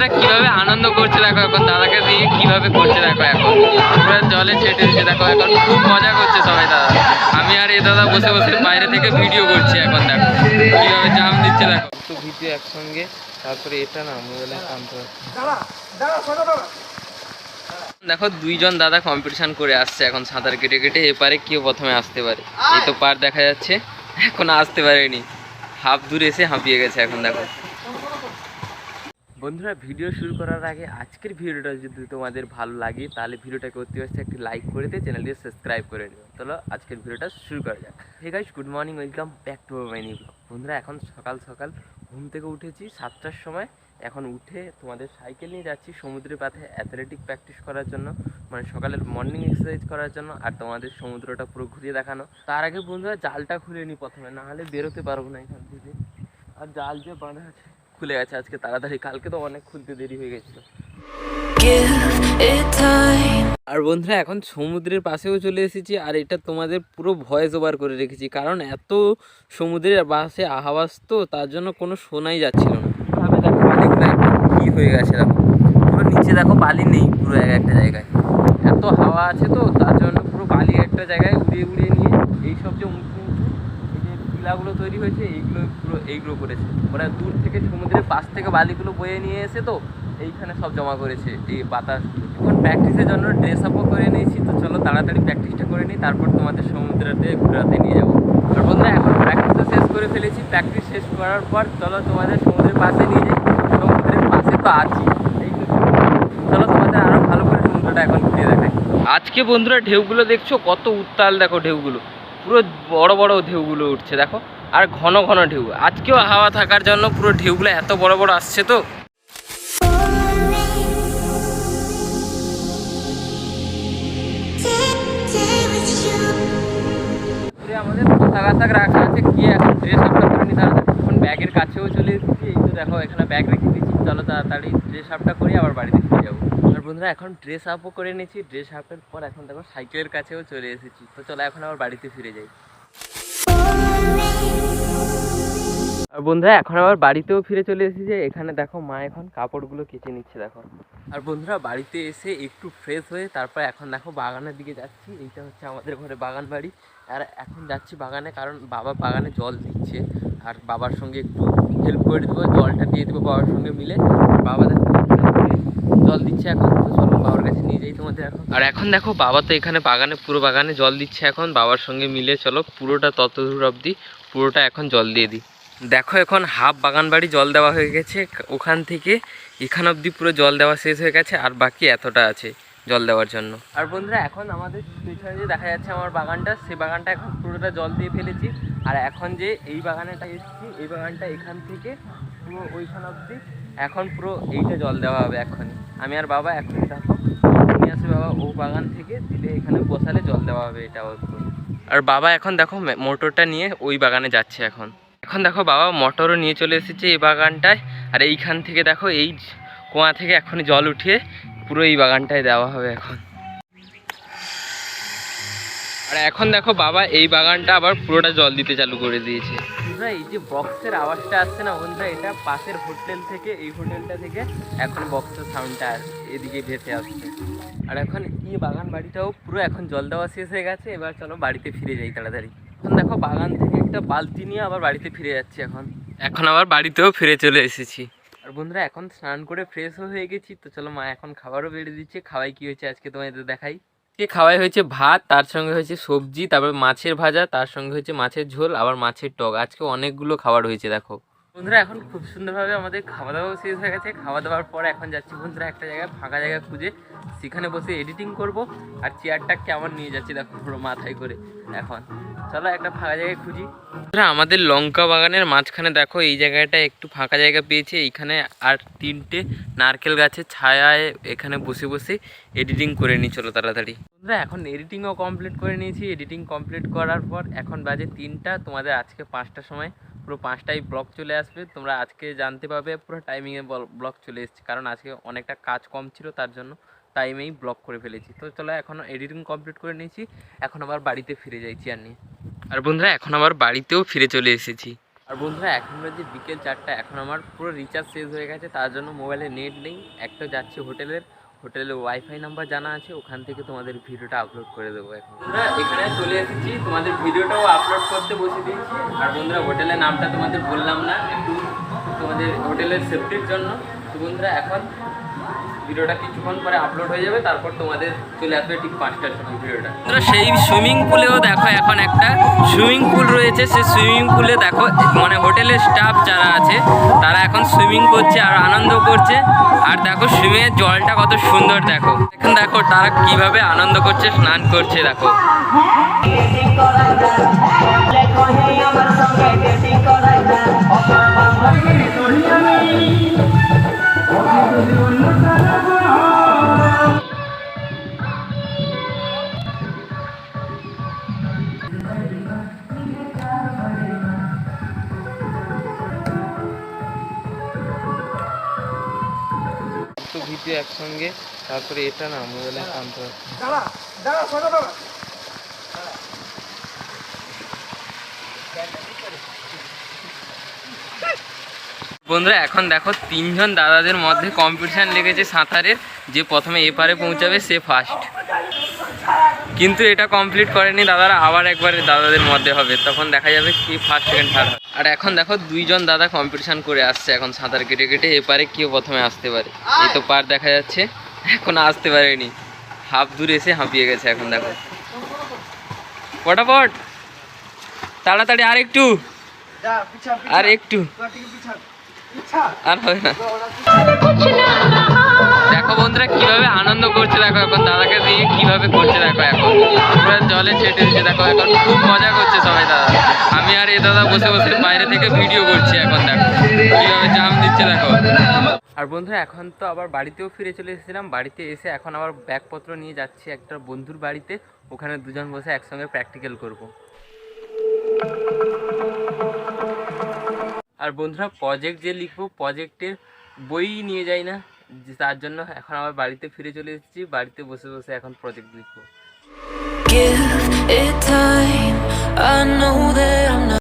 বন্ধুরা কীভাবে আনন্দ করছে দেখো এখন? দাদাকে দিয়ে কীভাবে করছে দেখো এখন? পুরো জলে ছেটে দিচ্ছে। দেখো এখন খুব মজা করছে সবাই দাদা। আমি আর এই দাদা বসে বসে বাইরে থেকে ভিডিও করছি এখন দেখো। কীভাবে জাম দিচ্ছে দেখো। তো ভিডিও একসঙ্গে তারপরে এটা না মোবাইলে টানতে দেখো দুইজন দাদা কম্পিটিশন করে আসছে এখন সাঁতার কেটে কেটে। এপারে কেউ প্রথমে আসতে পারে। এই তো পার দেখা যাচ্ছে। এখন আসতে পারেনি। হাফ দূর এসে হাঁপিয়ে গেছে এখন দেখো। বন্ধুরা, ভিডিও শুরু করার আগে আজকের ভিডিওটা যদি তোমাদের ভালো লাগে, তাহলে ভিডিওটাকে অতি অবশ্যই একটি লাইক করে দিয়ে চ্যানেলটি সাবস্ক্রাইব করে নিও চলো, আজকের ভিডিওটা শুরু করা যাক। Hey guys good morning welcome back to my new blog বন্ধুরা, এখন সকাল সকাল ঘুম থেকে উঠেছি, সাতটার সময়। এখন উঠে তোমাদের সাইকেল নিয়ে যাচ্ছি সমুদ্রের পাথে অ্যাথলেটিক প্র্যাকটিস করার জন্য মানে সকালের মর্নিং এক্সারসাইজ করার জন্য আর তোমাদের সমুদ্রটা পুরো ঘুরিয়ে দেখানো। তার আগে বন্ধুরা, জালটা খুলে নিই প্রথমে না হলে বেরোতে পারব না এখান থেকে। আর জাল যে বাঁধা আছে খুলে গেছে আজকে তাড়াতাড়ি। কালকে তো অনেক খুলতে দেরি হয়ে গেছিল. আর বন্ধুরা এখন সমুদ্রের পাশেও চলে এসেছি আর এটা তোমাদের পুরো ভয়েস ওভার করে রেখেছি কারণ এত সমুদ্রের পাশে আওয়াজ তো তার জন্য কোনো শোনাই যাচ্ছিল না। ভাবে দেখো কী হয়ে গেছে দেখো। পুরো নিচে দেখো বালি নেই পুরো এক একটা জায়গায়। এত হাওয়া আছে তো তার জন্য পুরো বালি একটা জায়গায় উড়িয়ে উড়িয়ে নিয়ে এইসব যে টিলাগুলো তৈরি হয়েছে, এইগুলো পুরো এইগুলো করেছে। ওরা দূর থেকে সমুদ্রের পাশ থেকে বালিগুলো বয়ে নিয়ে এসে তো এইখানে সব জমা করেছে, এই বাতাস। এখন প্র্যাকটিসের জন্য ড্রেস আপও করে নিয়েছি, তো চলো তাড়াতাড়ি প্র্যাকটিসটা করে নিই, তারপর তোমাদের সমুদ্রেতে ঘোরাতে নিয়ে যাব। আর বন্ধুরা, এখন প্র্যাকটিসও শেষ করে ফেলেছি। প্র্যাকটিস শেষ করার পর চলো তোমাদের সমুদ্রের পাশে নিয়ে যাই। সমুদ্রের পাশে তো আছি। চলো তোমাদের আরও ভালো করে সমুদ্রটা এখন ঘুরিয়ে দেখাই। আজকে বন্ধুরা ঢেউগুলো দেখছ, কত উত্তাল দেখো ঢেউগুলো। পুরো বড় বড় ঢেউগুলো উঠছে, দেখো। আর ঘন ঘন ঢেউ। আজকেও হাওয়া থাকার জন্য পুরো ঢেউগুলো এত বড় বড় আসছে তো। আমাদের রাখা আছে এখন এখন ব্যাগের কাছেও চলে এসেছি, এই তো দেখো, এখানে ব্যাগ রেখে দিচ্ছি চলো তাড়াতাড়ি ড্রেস আপটা করে, আবার বাড়িতে ফিরে যাব। বন্ধুরা, এখন ড্রেস আপও করে নিয়েছি। ড্রেস আপের পর এখন দেখো সাইকেলের কাছেও চলে এসেছি। তো চলো এখন আবার বাড়িতে ফিরে যাই। আর বন্ধুরা, এখন আবার বাড়িতেও ফিরে চলে এসেছে। এখানে দেখো মা এখন কাপড়গুলো কেচে নিচ্ছে, দেখো। আর বন্ধুরা, বাড়িতে এসে একটু ফ্রেশ হয়ে তারপর এখন দেখো বাগানের দিকে যাচ্ছি। এইটা হচ্ছে আমাদের ঘরে বাগান বাড়ি। আর এখন যাচ্ছি বাগানে কারণ বাবা বাগানে জল দিচ্ছে। আর বাবার সঙ্গে একটু হেল্প করে দেবো, জলটা দিয়ে দেবো বাবার সঙ্গে মিলে। বাবা জল দিচ্ছে এখন তো চলো বাবার কাছে নিয়ে যাই তোমাদের এখন। আর এখন দেখো বাবা তো এখানে বাগানে পুরো বাগানে জল দিচ্ছে এখন। বাবার সঙ্গে মিলে চলো পুরোটা তত দূর অবধি পুরোটা এখন জল দিয়ে দিই। দেখো এখন হাফ বাগান বাড়ি জল দেওয়া হয়ে গেছে ওখান থেকে এখান অবধি পুরো জল দেওয়া শেষ হয়ে গেছে আর বাকি এতটা আছে জল দেওয়ার জন্য। আর বন্ধুরা এখন আমাদের পেছনে যে দেখা যাচ্ছে আমার বাগানটা সেই বাগানটা এখন পুরোটা জল দিয়ে ফেলেছি। আর এখন যে এই বাগানেটা এসেছি এই বাগানটা এখান থেকে পুরো ওইখান অবধি। এখন পুরো এইটা জল দেওয়া হবে এখনই আমি আর বাবা এখন দেখো নিয়ে আসবে বাবা, ও বাগান থেকে দিলে এখানে বসালে জল দেওয়া হবে এটা আর বাবা এখন দেখো মোটরটা নিয়ে ওই বাগানে যাচ্ছে এখন। এখন দেখো বাবা মোটরও নিয়ে চলে এসেছে এই বাগানটায়। আর এইখান থেকে দেখো এই কুয়া থেকে এখনই জল উঠিয়ে পুরো এই বাগানটায় দেওয়া হবে এখন। আর এখন দেখো বাবা এই বাগানটা আবার পুরোটা জল দিতে চালু করে দিয়েছে। বন্ধুরা, এই যে বক্সের আওয়াজটা আসছে না বন্ধুরা, এটা পাশের হোটেল থেকে, এই হোটেলটা থেকে এখন বক্সের সাউন্ডটা এদিকে ভেসে আসছে। আর এখন এই বাগান বাড়িটাও পুরো এখন জল দেওয়া শেষ হয়ে গেছে, এবার চলো বাড়িতে ফিরে যাই তাড়াতাড়ি। এখন দেখো বাগান থেকে একটা বালতি নিয়ে আবার বাড়িতে ফিরে যাচ্ছি এখন। এখন আবার বাড়িতেও ফিরে চলে এসেছি। আর বন্ধুরা, এখন স্নান করে ফ্রেশও হয়ে গেছি, তো চলো মা এখন খাবারও বেড়ে দিচ্ছে, খাওয়াই কি হয়েছে আজকে তোমাদের দেখাই। আজকে খাওয়াই হয়েছে ভাত তার সঙ্গে হয়েছে সবজি তারপর মাছের ভাজা তার সঙ্গে হয়েছে মাছের ঝোল আবার মাছের টক। আজকে অনেকগুলো খাবার হয়েছে দেখো। বন্ধুরা এখন খুব সুন্দরভাবে আমাদের খাওয়া দাওয়াও শেষ হয়ে গেছে। খাওয়া দাওয়ার পর এখন যাচ্ছি বন্ধুরা একটা জায়গায় ফাঁকা জায়গা খুঁজে। সেখানে বসে এডিটিং করব আর চেয়ারটা কেমন নিয়ে যাচ্ছি দেখো পুরো মাথায় করে। এখন চলো একটা ফাঁকা জায়গায় খুঁজি। বন্ধুরা আমাদের লঙ্কা বাগানের মাঝখানে দেখো এই জায়গাটা একটু ফাঁকা জায়গা পেয়েছে। এইখানে আর তিনটে নারকেল গাছের ছায়ায় এখানে বসে বসে এডিটিং করে নিই চলো তাড়াতাড়ি। বন্ধুরা এখন এডিটিংও কমপ্লিট করে নিয়েছি। এডিটিং কমপ্লিট করার পর এখন বাজে তিনটা। তোমাদের আজকে পাঁচটার সময় পুরো পাঁচটায় ব্লগ চলে আসবে। তোমরা আজকে জানতে পারবে পুরো টাইমিংয়ে ব্লগ চলে এসেছে। কারণ আজকে অনেকটা কাজ কম ছিল তার জন্য টাইমেই ব্লগ করে ফেলেছি। তো চলো এখন এডিটিং কমপ্লিট করে নিয়েছি। এখন আবার বাড়িতে ফিরে যাইছি আর নিয়ে। আর বন্ধুরা এখন আবার বাড়িতেও ফিরে চলে এসেছি। আর বন্ধুরা এখন যে বিকেল চারটা। এখন আমার পুরো রিচার্জ শেষ হয়ে গেছে। তার জন্য মোবাইলে নেট নেই। একটা যাচ্ছে হোটেলের হোটেলের ওয়াইফাই নাম্বার জানা আছে, ওখান থেকে তোমাদের ভিডিওটা আপলোড করে দেবো এখন। এখানে চলে এসেছি। তোমাদের ভিডিওটাও আপলোড করতে বসে দিয়েছি। আর বন্ধুরা, হোটেলের নামটা তোমাদের বললাম না, একটু তোমাদের হোটেলের সেফটির জন্য। তো বন্ধুরা, এখন ভিডিওটা কিছুক্ষণ পরে আপলোড হয়ে যাবে তারপর তোমাদের চলে আসবে ঠিক পাঁচটার সময় ভিডিওটা। সেই সুইমিং পুলেও দেখো এখন একটা সুইমিং পুল রয়েছে সেই সুইমিং পুলে দেখো মানে হোটেলের স্টাফ যারা আছে তারা এখন সুইমিং করছে আর আনন্দ করছে। আর দেখো সুইমিংয়ের জলটা কত সুন্দর দেখো। এখন দেখো তারা কীভাবে আনন্দ করছে স্নান করছে দেখো। একসঙ্গে তারপরে এটা না মোবাইলে শান্ত বন্ধুরা এখন দেখো তিনজন দাদাদের মধ্যে কম্পিটিশান লেগেছে সাঁতারের। যে প্রথমে এপারে পৌঁছাবে সে ফার্স্ট কিন্তু এটা কমপ্লিট করেনি দাদারা আবার একবার দাদাদের মধ্যে হবে। তখন দেখা যাবে কি ফার্স্ট সেকেন্ড থার্ড আর এখন দেখো দুইজন দাদা কম্পিটিশান করে আসছে এখন সাঁতার কেটে কেটে। এপারে কেউ প্রথমে আসতে পারে। এই তো পার দেখা যাচ্ছে এখন আসতে পারেনি। হাফ দূরে এসে হাঁপিয়ে গেছে এখন দেখো। ফটাফট তাড়াতাড়ি আর একটু আর একটু দেখো বন্ধুরা, কীভাবে আনন্দ করছে দেখো এখন দাদাকে দিয়ে, কীভাবে করছে দেখো এখন। পুরো জলে ছেটে দিচ্ছে দেখো এখন খুব মজা করছে সবাই দাদা। আমি আর এ দাদা বসে বসে বাইরে থেকে ভিডিও করছি এখন, দেখো। কীভাবে জাম দিচ্ছে দেখো। আর বন্ধুরা, এখন তো আবার বাড়িতেও ফিরে চলে এসেছিলাম। বাড়িতে এসে এখন আবার ব্যাগপত্র নিয়ে যাচ্ছি একটা বন্ধুর বাড়িতে। ওখানে দুজন বসে একসঙ্গে প্র্যাকটিক্যাল করব। আর বন্ধুরা প্রজেক্ট যে লিখব প্রজেক্টের বই নিয়ে যাই না তার জন্য এখন আমার বাড়িতে ফিরে চলে এসেছি, বাড়িতে বসে বসে এখন প্রজেক্ট লিখব।